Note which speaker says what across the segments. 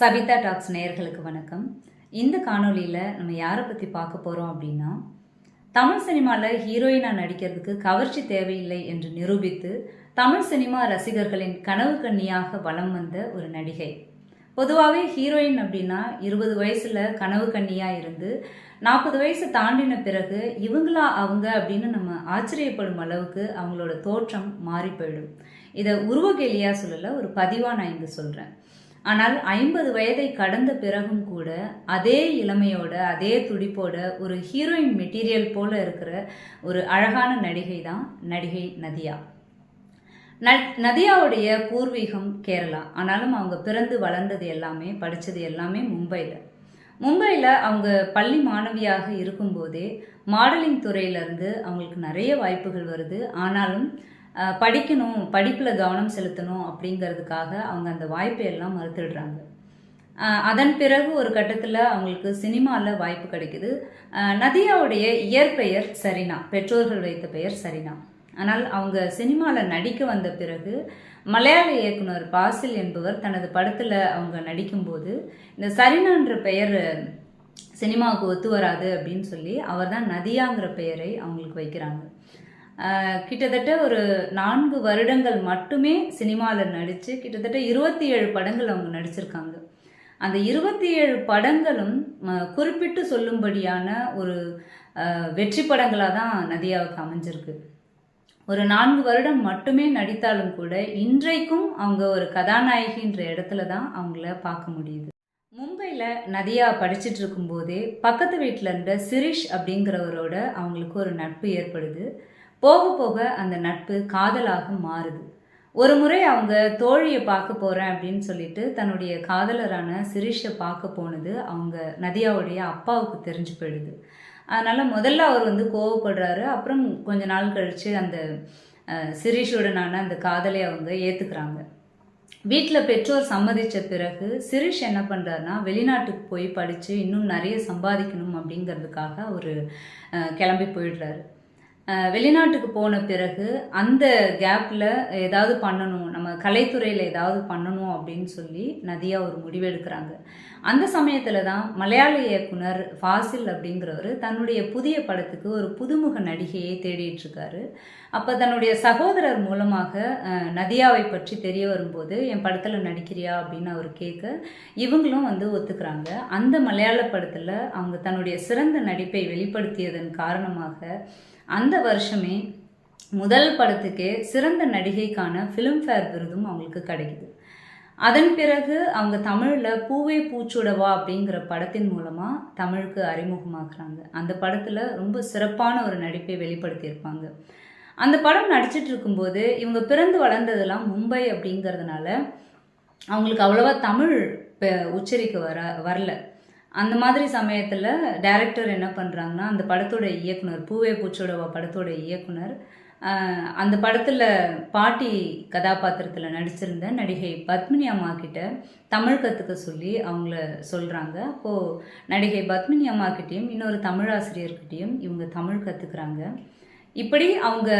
Speaker 1: Sabitha tax நேயர்களுக்கு வணக்கம். இந்த காணொளியில் நம்ம யாரை பற்றி பார்க்க போகிறோம் அப்படின்னா தமிழ் சினிமாவில் ஹீரோயினாக நடிக்கிறதுக்கு கவர்ச்சி தேவையில்லை என்று நிரூபித்து தமிழ் சினிமா ரசிகர்களின் கனவு கண்ணியாக வலம் வந்த ஒரு நடிகை. பொதுவாகவே ஹீரோயின் அப்படின்னா இருபது வயசில் கனவு கன்னியாக இருந்து நாற்பது வயசு தாண்டின பிறகு இவங்களா அவங்க அப்படின்னு நம்ம ஆச்சரியப்படும் அளவுக்கு அவங்களோட தோற்றம் மாறி போயிடும். இதை உருவகேலியாக சொல்லலை ஒரு பதிவாக நான் இங்கே சொல்கிறேன் ஆனால் ஐம்பது வயதை கடந்த பிறகும் கூட அதே இளமையோட அதே துடிப்போட ஒரு ஹீரோயின் மெட்டீரியல் போல இருக்கிற ஒரு அழகான நடிகை தான் நடிகை நதியா. ந நதியாவுடைய பூர்வீகம் கேரளா. ஆனாலும் அவங்க பிறந்து வளர்ந்தது எல்லாமே படித்தது எல்லாமே மும்பையில் மும்பையில் அவங்க பள்ளி மாணவியாக இருக்கும்போதே மாடலிங் துறையிலேருந்து அவங்களுக்கு நிறைய வாய்ப்புகள் வருது. ஆனாலும் படிக்கணும் படிப்பில் கவனம் செலுத்தணும் அப்படிங்கிறதுக்காக அவங்க அந்த வாய்ப்பை எல்லாம் மறுத்துடுறாங்க. அதன் பிறகு ஒரு கட்டத்தில் அவங்களுக்கு சினிமாவில் வாய்ப்பு கிடைக்குது. நதியாவுடைய இயற்பெயர் சரினா பெற்றோர்கள் வைத்த பெயர் சரினா. ஆனால் அவங்க சினிமாவில் நடிக்க வந்த பிறகு மலையாள இயக்குனர் பாசில் என்பவர் தனது படத்தில் அவங்க நடிக்கும்போது இந்த சரினான்ற பெயர் சினிமாவுக்கு ஒத்து வராது அப்படின்னு சொல்லி அவர் தான் நதியாங்கிற பெயரை அவங்களுக்கு வைக்கிறாங்க. கிட்டத்தட்ட ஒரு நான்கு வருடங்கள் மட்டுமே சினிமாவில் நடித்து கிட்டத்தட்ட இருபத்தி ஏழு படங்கள் அவங்க நடிச்சிருக்காங்க. அந்த இருபத்தி ஏழு படங்களும் ம, குறிப்பிட்டு சொல்லும்படியான ஒரு வெற்றி படங்களாக தான் நதியாவுக்கு அமைஞ்சிருக்கு. ஒரு நான்கு வருடம் மட்டுமே நடித்தாலும் கூட இன்றைக்கும் அவங்க ஒரு கதாநாயகின்ற இடத்துல தான் அவங்கள பார்க்க முடியுது. மும்பையில் நதியா படிச்சுட்டு இருக்கும்போதே பக்கத்து வீட்டில் இருந்த சிரிஷ் அப்படிங்கிறவரோட அவங்களுக்கு ஒரு நட்பு ஏற்படுது. போக போக அந்த நட்பு காதலாக மாறுது. ஒரு முறை அவங்க தோழியை பார்க்க போகிறேன் அப்படின்னு சொல்லிட்டு தன்னுடைய காதலரான சிரிஷை பார்க்க போனது அவங்க நதியாவுடைய அப்பாவுக்கு தெரிஞ்சு போயிடுது. அதனால் முதல்ல அவர் வந்து கோவப்படுறாரு. அப்புறம் கொஞ்ச நாள் கழித்து அந்த சிரீஷுடனான அந்த காதலை அவங்க ஏற்றுக்கிறாங்க வீட்டில் பெற்றோர் சம்மதித்த பிறகு சிரிஷ் என்ன பண்ணுறாருனா வெளிநாட்டுக்கு போய் படித்து இன்னும் நிறைய சம்பாதிக்கணும் அப்படிங்கிறதுக்காக அவர் கிளம்பி போயிடுறாரு. வெளிநாட்டுக்கு போன பிறகு அந்த கேப்பில் ஏதாவது பண்ணணும் நம்ம கலைத்துறையில் ஏதாவது பண்ணணும் அப்படின்னு சொல்லி நதியா ஒரு முடிவெடுக்கிறாங்க அந்த சமயத்தில் தான் மலையாள இயக்குனர் ஃபாசில் அப்படிங்கிறவர் தன்னுடைய புதிய படத்துக்கு ஒரு புதுமுக நடிகையை தேடிட்டுருக்காரு அப்போ தன்னுடைய சகோதரர் மூலமாக நதியாவை பற்றி தெரிய வரும்போது என் படத்தில் நடிக்கிறியா? அப்படின்னு அவர் கேட்க இவங்களும் வந்து ஒத்துக்கிறாங்க. அந்த மலையாள படத்தில் அவங்க தன்னுடைய சிறந்த நடிப்பை வெளிப்படுத்தியதன் காரணமாக அந்த வருஷமே முதல் படத்துக்கே சிறந்த நடிகைக்கான ஃபிலிம்ஃபேர் விருதும் அவங்களுக்கு கிடைக்குது. அதன் பிறகு அவங்க தமிழில் பூவே பூச்சுடவா அப்படிங்கிற படத்தின் மூலமாக தமிழுக்கு அறிமுகமாக்குறாங்க. அந்த படத்தில் ரொம்ப சிறப்பான ஒரு நடிப்பை வெளிப்படுத்தியிருப்பாங்க. அந்த படம் நடிச்சிட்டு இருக்கும்போது இவங்க பிறந்து வளர்ந்ததெல்லாம் மும்பை அப்படிங்கிறதுனால அவங்களுக்கு அவ்வளோவா தமிழ் உச்சரிக்க வர வரல. அந்த மாதிரி சமயத்தில் டைரக்டர் என்ன பண்ணுறாங்கன்னா அந்த படத்தோட இயக்குனர் பூவே பூச்சோட படத்தோட இயக்குனர் அந்த படத்தில் பாட்டி கதாபாத்திரத்தில் நடிச்சிருந்த நடிகை பத்மினி அம்மா கிட்ட தமிழ் கற்றுக்க சொல்லி அவங்கள சொல்கிறாங்க அப்போது நடிகை பத்மினி அம்மா கிட்டேயும் இன்னொரு தமிழாசிரியர்கிட்டையும் இவங்க தமிழ் கற்றுக்குறாங்க இப்படி அவங்க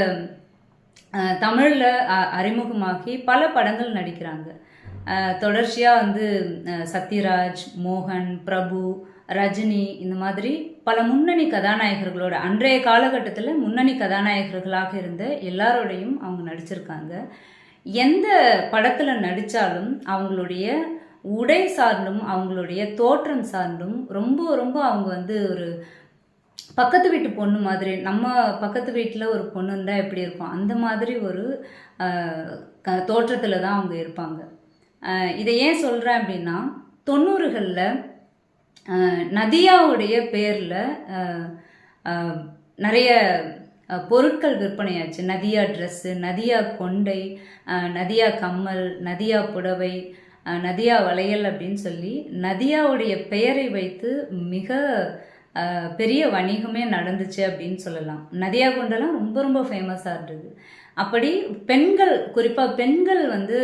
Speaker 1: தமிழில் அறிமுகமாகி பல படங்கள் நடிக்கிறாங்க. தொடர்ச்சியாக வந்து சத்யராஜ் மோகன் பிரபு ரஜினி இந்த மாதிரி பல முன்னணி கதாநாயகர்களோட அன்றைய காலகட்டத்தில் முன்னணி கதாநாயகர்களாக இருந்த எல்லாரோடையும் அவங்க நடிச்சிருக்காங்க. எந்த படத்தில் நடித்தாலும் அவங்களுடைய உடை சார்ந்தும் அவங்களுடைய தோற்றம் சார்ந்தும் ரொம்ப ரொம்ப அவங்க வந்து ஒரு பக்கத்து வீட்டு பொண்ணு மாதிரி நம்ம பக்கத்து வீட்டில் ஒரு பொண்ணு இருந்தால் எப்படி இருக்கும்? அந்த மாதிரி ஒரு தோற்றத்தில் தான் அவங்க இருப்பாங்க. இதை ஏன் சொல்கிறேன் அப்படின்னா தொண்ணூறுகளில் நதியாவுடைய பேரில் நிறைய பொருட்கள் விற்பனையாச்சு. நதியா ட்ரெஸ்ஸு நதியா கொண்டை நதியா கம்மல் நதியா புடவை நதியா வளையல் அப்படின்னு சொல்லி நதியாவுடைய பெயரை வைத்து மிக பெரிய வணிகமே நடந்துச்சு அப்படின்னு சொல்லலாம். நதியா கொண்டெல்லாம் ரொம்ப ரொம்ப ஃபேமஸாக இருந்தது. அப்படி பெண்கள் குறிப்பாக பெண்கள் வந்து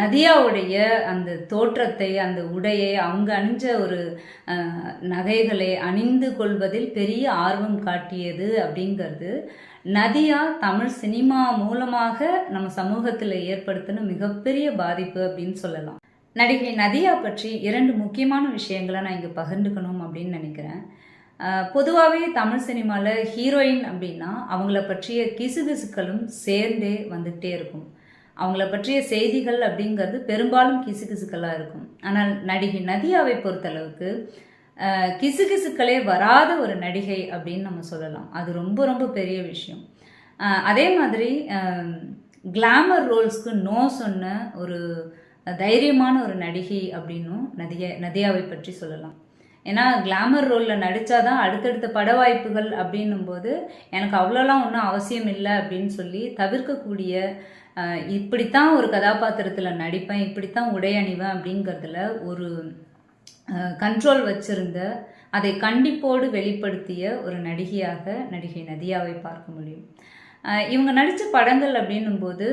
Speaker 1: நதியாவுடைய அந்த தோற்றத்தை அந்த உடையை அவங்க அணிஞ்ச ஒரு நகைகளை அணிந்து கொள்வதில் பெரிய ஆர்வம் காட்டியது அப்படிங்கிறது. நதியா தமிழ் சினிமா மூலமாக நம்ம சமூகத்தில் ஏற்படுத்தின மிகப்பெரிய பாதிப்பு அப்படின்னு சொல்லலாம். நடிகை நதியா பற்றி இரண்டு முக்கியமான விஷயங்களை நான் இங்கே பகிர்ந்துக்கணும் அப்படின்னு நினைக்கிறேன். பொதுவாகவே தமிழ் சினிமாவில் ஹீரோயின் அப்படின்னா அவங்கள பற்றிய கிசுகிசுக்களும் சேர்ந்தே வந்துகிட்டே இருக்கும். அவங்கள பற்றிய செய்திகள் அப்படிங்கிறது பெரும்பாலும் கிசுகிசுக்களாக இருக்கும். ஆனால் நடிகை நதியாவை பொறுத்தளவுக்கு கிசுகிசுக்களே வராத ஒரு நடிகை அப்படின்னு நம்ம சொல்லலாம். அது ரொம்ப ரொம்ப பெரிய விஷயம். அதே மாதிரி கிளாமர் ரோல்ஸ்க்கு நோ சொன்ன ஒரு தைரியமான ஒரு நடிகை அப்படின்னும் நதியை நதியாவை பற்றி சொல்லலாம். ஏன்னா கிளாமர் ரோலில் நடித்தா தான் அடுத்தடுத்த பட வாய்ப்புகள் அப்படின்னும் போது எனக்கு அவ்வளோலாம் ஒன்றும் அவசியம் இல்லை அப்படின்னு சொல்லி தவிர்க்கக்கூடிய இப்படித்தான் ஒரு கதாபாத்திரத்தில் நடிப்பேன் இப்படித்தான் உடை அணிவேன் அப்படிங்கிறதுல ஒரு கண்ட்ரோல் வச்சிருந்த அதை கண்டிப்போடு வெளிப்படுத்திய ஒரு நடிகையாக நடிகை நதியாவை பார்க்க முடியும். இவங்க நடித்த படங்கள் அப்படின்னும்போது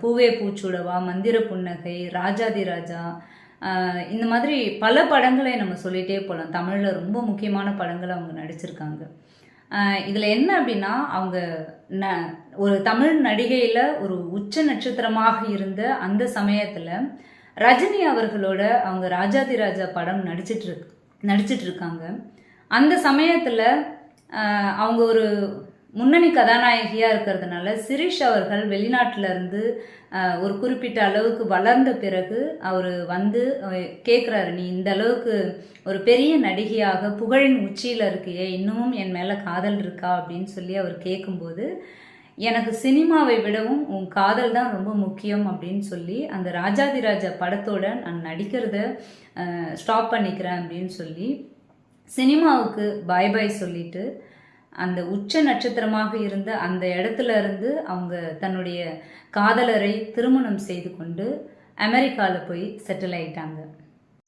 Speaker 1: பூவே பூச்சூடவா மந்திர புன்னகை ராஜாதி ராஜா இந்த மாதிரி பல படங்களை நம்ம சொல்லிகிட்டே போகலாம் தமிழில் ரொம்ப முக்கியமான படங்களை அவங்க நடிச்சிருக்காங்க. இதில் என்ன அப்படின்னா அவங்க ந ஒரு தமிழ் நடிகையில் ஒரு உச்ச நட்சத்திரமாக இருந்த அந்த சமயத்தில் ரஜினி அவர்களோட அவங்க ராஜாதி ராஜா படம் நடிச்சிட்டு இருக்கு நடிச்சிட்டு இருக்காங்க. அந்த சமயத்தில் அவங்க ஒரு முன்னணி கதாநாயகியாக இருக்கிறதுனால சிரீஷ் அவர்கள் வெளிநாட்டிலேருந்து ஒரு குறிப்பிட்ட அளவுக்கு வளர்ந்த பிறகு அவர் வந்து கேட்குறாரு நீ இந்த அளவுக்கு ஒரு பெரிய நடிகையாக புகழின் உச்சியில் இருக்கியே இன்னமும் என் மேலே காதல் இருக்கா? அப்படின்னு சொல்லி அவர் கேட்கும்போது எனக்கு சினிமாவை விடவும் உன் காதல் தான் ரொம்ப முக்கியம் அப்படின்னு சொல்லி அந்த ராஜாதிராஜா படத்தோட நான் நடிக்கிறத ஸ்டாப் பண்ணிக்கிறேன் அப்படின்னு சொல்லி சினிமாவுக்கு பாய் பாய் சொல்லிட்டு அந்த உச்ச நட்சத்திரமாக இருந்த அந்த இடத்துல இருந்து அவங்க தன்னுடைய காதலரை திருமணம் செய்து கொண்டு அமெரிக்காவில் போய் செட்டில் ஆயிட்டாங்க.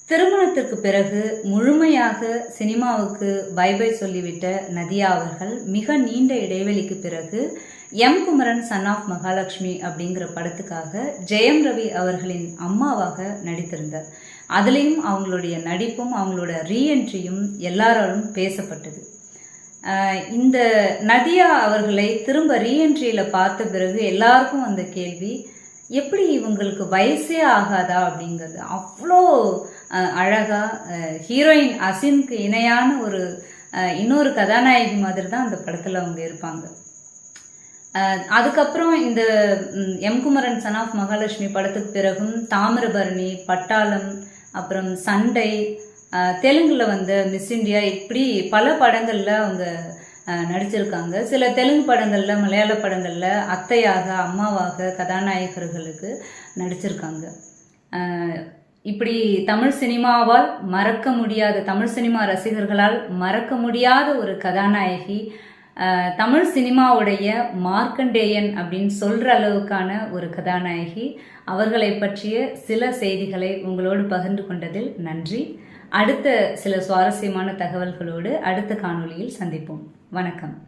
Speaker 1: திருமணத்திற்கு பிறகு முழுமையாக சினிமாவுக்கு பை பை சொல்லிவிட்ட நதியா அவர்கள் மிக நீண்ட இடைவெளிக்கு பிறகு M Kumaran son of Mahalakshmi அப்படிங்கிற படத்துக்காக ஜெயம் ரவி அவர்களின் அம்மாவாக நடித்திருந்தார். அதுலேயும் அவங்களுடைய நடிப்பும் அவங்களோட ரீஎன்ட்ரியும் எல்லாராலும் பேசப்பட்டது. இந்த நதியா அவர்களை திரும்ப ரீஎன்ட்ரியில் பார்த்த பிறகு எல்லாருக்கும் அந்த கேள்வி எப்படி இவங்களுக்கு வயசே ஆகாதா அப்படிங்கிறது. அவ்வளோ அழகாக ஹீரோயின் அசினுக்கு இணையான ஒரு இன்னொரு கதாநாயகி மாதிரி தான் அந்த படத்தில் அவங்க இருப்பாங்க. அதுக்கப்புறம் இந்த M Kumaran son of Mahalakshmi படத்துக்கு பிறகும் தாமிரபரணி பட்டாளம் அப்புறம் சண்டை தெலுங்கில் வந்த மிஸ் இந்தியா இப்படி பல படங்களில் அவங்க நடிச்சிருக்காங்க. சில தெலுங்கு படங்களில் மலையாள படங்களில் அத்தையாக அம்மாவாக கதாநாயகர்களுக்கு நடிச்சிருக்காங்க. இப்படி தமிழ் சினிமாவால் மறக்க முடியாத தமிழ் சினிமா ரசிகர்களால் மறக்க முடியாத ஒரு கதாநாயகி தமிழ் சினிமாவுடைய மார்க்கண்டேயன் அப்படின்னு சொல்கிற அளவுக்கான ஒரு கதாநாயகி. அவர்களை பற்றிய சில செய்திகளை உங்களோடு பகிர்ந்து கொண்டதில் நன்றி. அடுத்த சில சுவாரஸ்யமான தகவல்களோடு அடுத்த காணொளியில் சந்திப்போம். வணக்கம்.